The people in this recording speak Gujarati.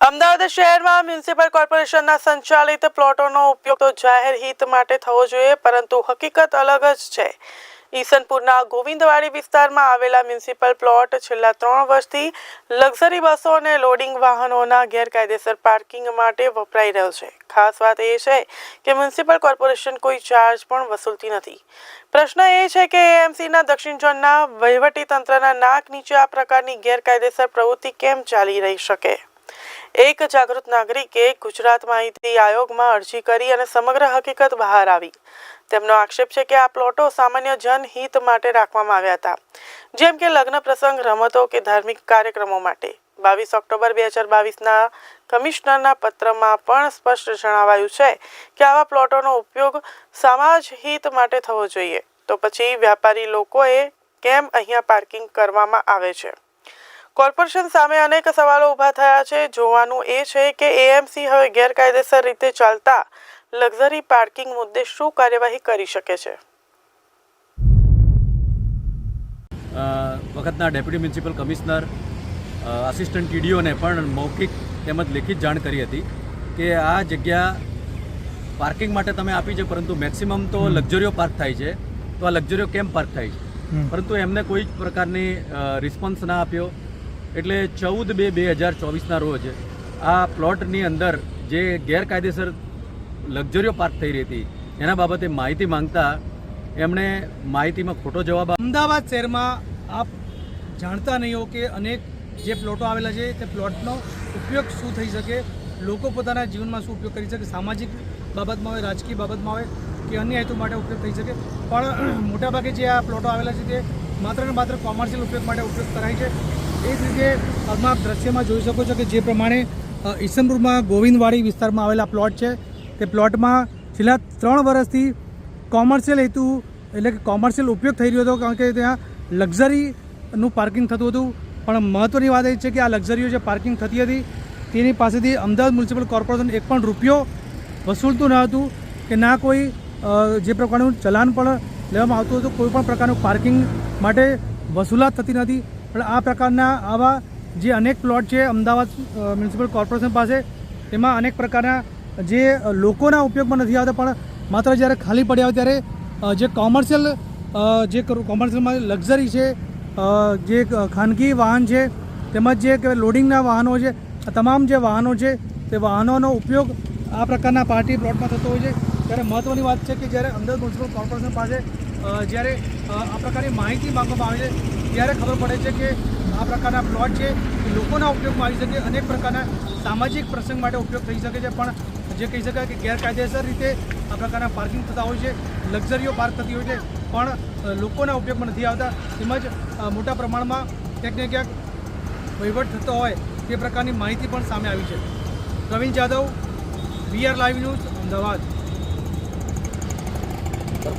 અમદાવાદ શહેરમાં મ્યુનિસિપલ કોર્પોરેશનના સંચાલિત પ્લોટોનો ઉપયોગ તો જાહેર હિત માટે થવો જોઈએ, પરંતુ હકીકત અલગ જ છે. ઈસનપુરના ગોવિંદવાડી વિસ્તારમાં આવેલા મ્યુનિસિપલ પ્લોટ છેલ્લા ત્રણ વર્ષથી લક્ઝરી બસો અને લોડિંગ વાહનોના ગેરકાયદેસર પાર્કિંગ માટે વપરાઈ રહ્યો છે. ખાસ વાત એ છે કે મ્યુનિસિપલ કોર્પોરેશન કોઈ ચાર્જ પણ વસૂલતી નથી. પ્રશ્ન એ છે કે એએમસીના દક્ષિણ ઝોનના વહીવટી તંત્રના નાક નીચે આ પ્રકારની ગેરકાયદેસર પ્રવૃત્તિ કેમ ચાલી રહી શકે? એક જાગૃત નાગરિકે ગુજરાત માહિતી આયોગમાં અરજી કરી અને સમગ્ર હકીકત બહાર આવી. તેમનો આક્ષેપ છે કે આ પ્લોટો સામાન્ય જનહિત માટે રાખવામાં આવ્યા હતા. જેમ કે લગ્ન પ્રસંગ, રમતો કે ધાર્મિક કાર્યક્રમો માટે. બાવીસ ઓક્ટોબર બે હજાર બાવીસના કમિશનરના પત્રમાં પણ સ્પષ્ટ જણાવાયું છે કે આવા પ્લોટોનો ઉપયોગ સમાજ હિત માટે થવો જોઈએ. તો પછી વ્યાપારી લોકોએ કેમ અહીંયા પાર્કિંગ કરવામાં આવે છે? કોર્પોરેશન સામે અનેક સવાલો ઊભા થયા છે. જોવાનું એ છે કે એએમસી હવે ગેરકાયદેસર રીતે ચાલતા લક્ઝરી પાર્કિંગ મુદ્દે શું કાર્યવાહી કરી શકે છે? વખતના ડેપ્યુટી મ્યુનિસિપલ કમિશનર આસિસ્ટન્ટ ટીડીઓને પણ મૌખિક તેમજ લેખિત જાણ કરી હતી કે આ જગ્યા પાર્કિંગ માટે તમે આપી છે પરંતુ મેક્સિમમ તો લક્ઝરીઓ પાર્ક થાય છે. તો આ લક્ઝરીઓ કેમ પાર્ક થાય છે? પરંતુ એમને કોઈ જ પ્રકારની રિસ્પોન્સ ના આપ્યો. એટલે ચૌદ બે બે હજાર ચોવીસના રોજ આ પ્લોટની અંદર જે ગેરકાયદેસર લક્ઝરીઓ પાર્ક થઈ રહી હતી, એના બાબતે માહિતી માંગતા એમણે માહિતીમાં ખોટો જવાબ અમદાવાદ શહેરમાં આપ જાણતા નહીં હો કે અનેક જે પ્લોટો આવેલા છે, તે પ્લોટનો ઉપયોગ શું થઈ શકે? લોકો પોતાના જીવનમાં શું ઉપયોગ કરી શકે? સામાજિક બાબતમાં હોય, રાજકીય બાબતમાં હોય કે અન્ય હેતુ માટે ઉપયોગ થઈ શકે? પણ મોટાભાગે જે આ પ્લોટો આવેલા છે, તે માત્ર ને માત્ર કોમર્શિયલ ઉપયોગ માટે ઉપયોગ કરાય છે. એ જ રીતે હાલમાં આપ દ્રશ્યમાં જોઈ શકો છો કે જે પ્રમાણે ઈસનપુરમાં ગોવિંદવાડી વિસ્તારમાં આવેલા પ્લોટ છે. તે પ્લોટમાં છેલ્લા ત્રણ વર્ષથી કોમર્શિયલ હેતુ, એટલે કે કોમર્શિયલ ઉપયોગ થઈ રહ્યો હતો, કારણ કે ત્યાં લક્ઝરીનું પાર્કિંગ થતું હતું. પણ મહત્ત્વની વાત એ છે કે આ લક્ઝરીઓ જે પાર્કિંગ થતી હતી, તેની પાસેથી અમદાવાદ મ્યુનિસિપલ કોર્પોરેશન એક પણ રૂપિયો વસૂલતું ન હતું કે ના કોઈ જે પ્રકારનું ચલાન પણ લેવામાં આવતું હતું. કોઈ પણ પ્રકારનું પાર્કિંગ માટે વસૂલાત થતી નથી પણ આ પ્રકારના આવા જે અનેક પ્લોટ છે, અમદાવાદ મ્યુનિસિપલ કોર્પોરેશન પાસે, તેમાં અનેક પ્રકારના જે લોકોના ઉપયોગમાં નથી આવતા, પણ માત્ર જ્યારે ખાલી પડ્યા હોય ત્યારે જે કોમર્શિયલ જે કોમર્શિયલમાં લક્ઝરી છે જે ખાનગી વાહન છે, તેમજ જે લોડિંગના વાહનો છે તમામ જે વાહનો છે, તે વાહનોનો ઉપયોગ આ પ્રકારના પાર્ટી પ્લોટમાં થતો હોય છે. ત્યારે મહત્ત્વની વાત છે કે જ્યારે અમદાવાદ મ્યુનિસિપલ કોર્પોરેશન પાસે જ્યારે આ પ્રકારની માહિતી માંગવામાં આવે છે, ત્યારે ખબર પડે છે કે આ પ્રકારના પ્લોટ છે એ લોકોના ઉપયોગમાં આવી શકે, અનેક પ્રકારના સામાજિક પ્રસંગ માટે ઉપયોગ થઈ શકે છે. પણ જે કહી શકાય કે ગેરકાયદેસર રીતે આ પ્રકારના પાર્કિંગ થતા હોય છે, લક્ઝરીઓ પાર્ક થતી હોય છે, પણ લોકોના ઉપયોગમાં નથી આવતા. તેમજ મોટા પ્રમાણમાં ક્યાંક ને ક્યાંક વહીવટ થતો હોય, તે પ્રકારની માહિતી પણ સામે આવી છે. Pravin Jadav VR live news Ahmedabad.